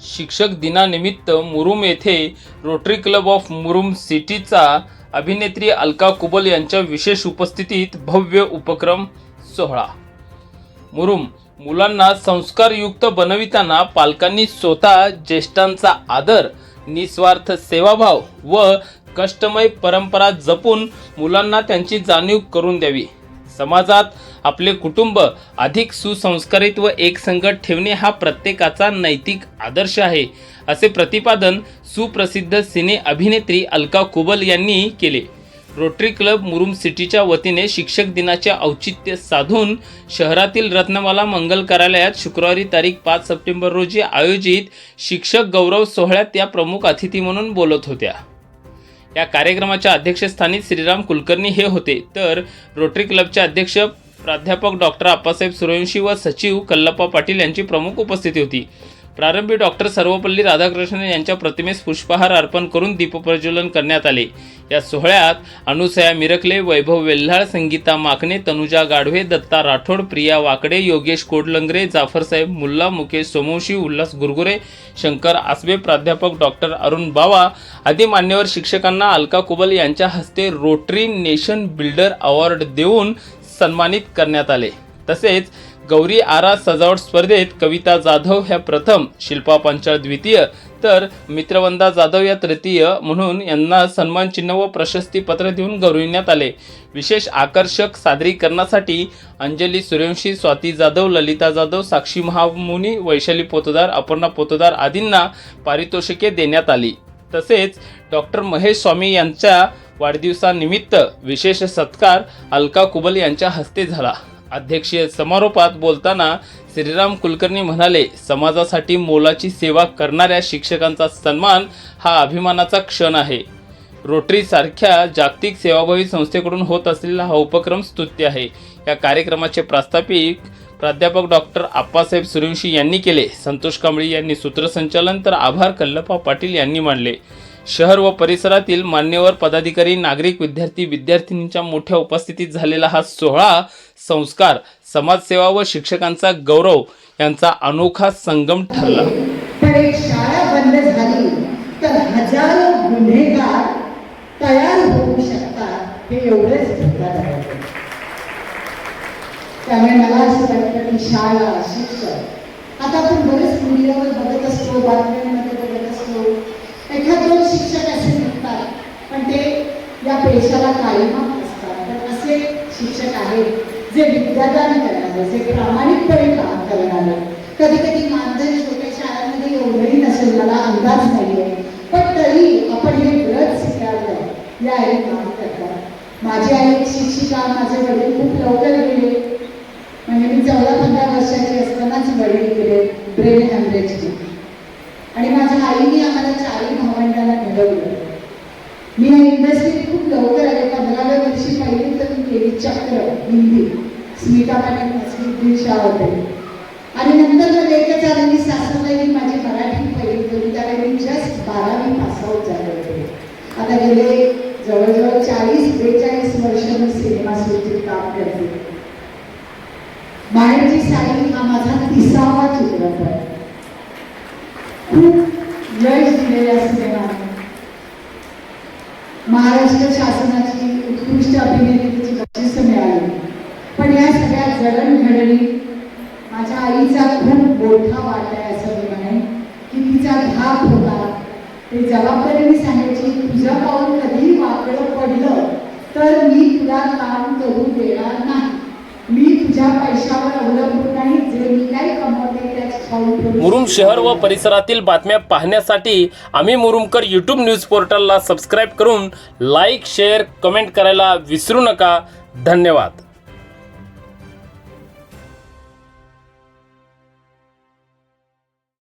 शिक्षक दिनानिमित्त मुरुम येथे रोटरी क्लब ऑफ मुरुम सिटीचा अभिनेत्री अलका कुबल यांच्या विशेष उपस्थितीत भव्य उपक्रम सोहळा. मुरुम मुलांना संस्कारयुक्त बनविताना पालकांनी स्वतः ज्येष्ठांचा आदर निस्वार्थ सेवाभाव व कष्टमय परंपरा जपून मुलांना त्यांची जाणीव करून द्यावी. समाजात आपले कुटुंब अधिक सुसंस्कारित व एकसंगत ठेवणे हा प्रत्येकाचा नैतिक आदर्श आहे असे प्रतिपादन सुप्रसिद्ध सिने अभिनेत्री अलका कुबल यांनी केले. रोटरी क्लब मुरुम सिटीच्या वतीने शिक्षक दिनाचे औचित्य साधून शहरातील रत्नमाला मंगल कार्यालयात शुक्रवारी तारीख पाच सप्टेंबर रोजी आयोजित शिक्षक गौरव सोहळ्यात त्या प्रमुख अतिथी म्हणून बोलत होत्या. या कार्यक्रमाच्या अध्यक्षस्थानी श्रीराम कुलकर्णी हे होते. तर रोटरी क्लबचे अध्यक्ष प्राध्यापक डॉक्टर आप्पासाहेब सुरवंशी व सचिव कल्लप्पा पाटील यांची प्रमुख उपस्थिती होती. प्रारंभी डॉक्टर सर्वपल्ली राधाकृष्णन यांच्या प्रतिमेस पुष्पहार अर्पण करून दीपप्रज्वलन करण्यात आले. या सोहळ्यात अनुसया मिरकले वैभव वेल्हाळ संगीता माकणे तनुजा गाढवे दत्ता राठोड प्रिया वाकडे योगेश कोडलंगरे जाफरसाहेब मुल्ला मुकेश सोमवशी उल्हास गुरगुरे शंकर आसबे प्राध्यापक डॉक्टर अरुण बावा आदी मान्यवर शिक्षकांना अलका कुबल यांच्या हस्ते रोटरी नेशन बिल्डर अवॉर्ड देऊन सन्मानित करण्यात आले. तसेच गौरी आरा सजावट स्पर्धेत कविता जाधव ह्या प्रथम शिल्पा पांचाळ द्वितीय तर मित्रवंदा जाधव या तृतीय म्हणून यांना सन्मान चिन्ह व प्रशस्ती पत्र देऊन गौरविण्यात आले. विशेष आकर्षक सादरीकरणासाठी अंजली सूर्यवंशी स्वाती जाधव ललिता जाधव साक्षी महामुनी वैशाली पोतदार अपर्णा पोतदार आदींना पारितोषिके देण्यात आली. तसेच डॉक्टर महेश स्वामी यांच्या वाढदिवसानिमित्त विशेष सत्कार अलका कुबल यांच्या हस्ते झाला. अध्यक्षीय समारोपात बोलताना श्रीराम कुलकर्णी म्हणाले समाजासाठी मोलाची सेवा करणाऱ्या शिक्षकांचा सन्मान हा अभिमानाचा क्षण आहे. रोटरी सारख्या जागतिक सेवाभावी संस्थेकडून होत असलेला हा उपक्रम स्तुत्य आहे. या कार्यक्रमाचे प्रास्ताविक प्राध्यापक डॉक्टर आप्पासाहेब सूर्यवंशी यांनी केले. संतोष कांबळी यांनी सूत्रसंचालन तर आभार कल्लप्पा पाटील यांनी मांडले. शहर व परिसरातील मान्यवर पदाधिकारी नागरिक विद्यार्थी विद्यार्थिनींच्या मोठ्या उपस्थितीत झालेला हा सोहळा संस्कार समाजसेवा व शिक्षकांचा गौरव यांचा अनोखा संगम ठरला. एक शाळा बंद झाली तर हजारो गुन्हेगार तयार होऊ शकतात हे त्यामुळे मला असं वाटतं की शाळा शिक्षक आता आपण बरेच मीडियावर बघत असतो बातम्यांमध्ये बघत असतो. एखाद दोन शिक्षक असे निघतात पण ते या पेशाला कायमात असतात तर असे शिक्षक आहेत जे विद्यादान करणारे जे प्रामाणिकपणे काम करणारे. कधी कधी मानधन छोट्या शाळांमध्ये एवढंही नसेल मला अंदाज नाहीये. पण तरी आपण हे व्रत स्वीकारलं या आई काम करतात. माझी आई एक शिक्षिका माझे वडील खूप लवकर गेले. म्हणजे मी चौदा पंधरा वर्षाची असतानाच वडील गेले ब्रेन हॅमरेजचे आणि माझ्या आईने आम्हाला चारही भावंडांना घडवलं मी या इंडस्ट्रीत खूप लवकर आले. पंधराव्या वर्षी पहिली तर मी केली चक्र हिंदी स्मिता पाटील स्मित शाह होते. आणि नंतर जर लेखच आले मी सासूबाई माझी मराठी पहिली करून त्यावेळी मी जस्ट बारावी पास आऊट झाले होते. आता गेले जवळजवळ चाळीस बेचाळीस वर्ष मी सिनेमा सृष्टीत काम करते. माहेरची साई हा माझा तिसावा चित्रपट. खूप यश दिलेला सिनेमाने महाराष्ट्र शासनाची उत्कृष्ट अभिनेत्रीची बक्षिस मिळाली पण या सगळ्या जडणघडणी माझ्या आईचा खूप मोठा वाट आहे असं मी म्हणेन की तिचा धाक होता ते जबाबदारीने सांगायची तुझं पाऊल कधीही वाकडं पडलं तर मी तुला काम करू देणार नाही मी तुझ्या पैशावर अवलंबून नाही जे मी काही कमवते त्याच खाऊन ठेवू मुरुम शहर व परिसरातील बातम्या पाहण्यासाठी आम्ही मुरुमकर यूट्यूब न्यूज पोर्टलला सबस्क्राईब करून लाईक शेअर कमेंट करायला विसरू नका. धन्यवाद.